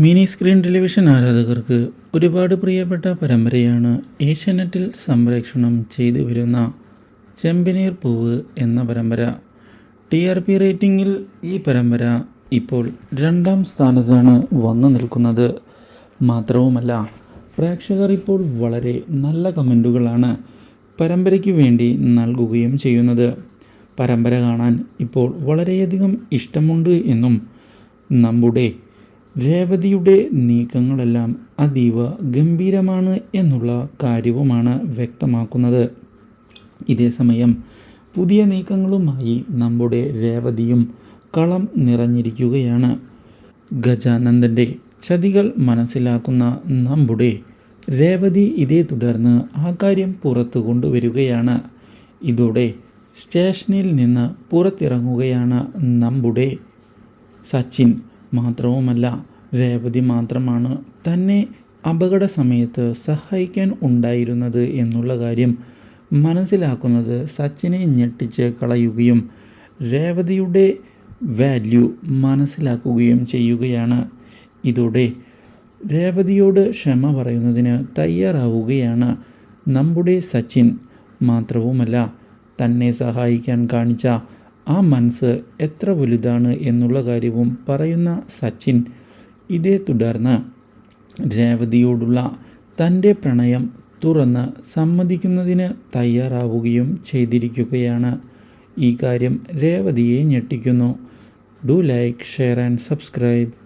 Mini screen television ആരാധകർക്ക് ഒരുപാട് പ്രിയപ്പെട്ട പരമ്പരയാണ് ഏഷ്യാനെറ്റിൽ സംപ്രേക്ഷണം ചെയ്തു വരുന്ന ചെമ്പനീർ പൂവ് എന്ന പരമ്പര. ടി ആർ പി റേറ്റിംഗിൽ ഈ പരമ്പര ഇപ്പോൾ രണ്ടാം സ്ഥാനത്താണ് വന്നു നിൽക്കുന്നത്. മാത്രവുമല്ല പ്രേക്ഷകർ ഇപ്പോൾ വളരെ നല്ല കമന്റുകളാണ് പരമ്പരയ്ക്ക് വേണ്ടി നൽകുകയും ചെയ്യുന്നത്. പരമ്പര കാണാൻ ഇപ്പോൾ വളരെയധികം ഇഷ്ടമുണ്ട് എന്നും നമ്മുടെ രേവതിയുടെ നീക്കങ്ങളെല്ലാം അതീവ ഗംഭീരമാണ് എന്നുള്ള കാര്യവുമാണ് വ്യക്തമാക്കുന്നത്. ഇതേസമയം പുതിയ നീക്കങ്ങളുമായി നമ്മുടെ രേവതിയും കളം നിറഞ്ഞിരിക്കുകയാണ്. ഗജാനന്ദന്റെ ചതികൾ മനസ്സിലാക്കുന്ന നമ്മുടെ രേവതി ഇതേ തുടർന്ന് ആ കാര്യം പുറത്തു കൊണ്ടുവരികയാണ്. ഇതോടെ സ്റ്റേഷനിൽ നിന്ന് പുറത്തിറങ്ങുകയാണ് നമ്മുടെ സച്ചിൻ. മാത്രവുമല്ല രേവതി മാത്രമാണ് തന്നെ അപകട സമയത്ത് സഹായിക്കാൻ ഉണ്ടായിരുന്നത് എന്നുള്ള കാര്യം മനസ്സിലാക്കുന്നത് സച്ചിനെ ഞെട്ടിച്ച് കളയുകയും രേവതിയുടെ വാല്യൂ മനസ്സിലാക്കുകയും ചെയ്യുകയാണ്. ഇതോടെ രേവതിയോട് ക്ഷമ പറയുന്നതിന് തയ്യാറാവുകയാണ് നമ്മുടെ സച്ചിൻ. മാത്രവുമല്ല തന്നെ സഹായിക്കാൻ കാണിച്ച ആ മനസ്സ് എത്ര വലുതാണ് എന്നുള്ള കാര്യവും പറയുന്ന സച്ചിൻ ഇതേ തുടർന്ന് രേവതിയോടുള്ള തന്റെ പ്രണയം തുറന്ന് സമ്മതിക്കുന്നതിന് തയ്യാറാവുകയും ചെയ്തിരിക്കുകയാണ്. ഈ കാര്യം രേവതിയെ ഞെട്ടിക്കുന്നു. Do like share and subscribe.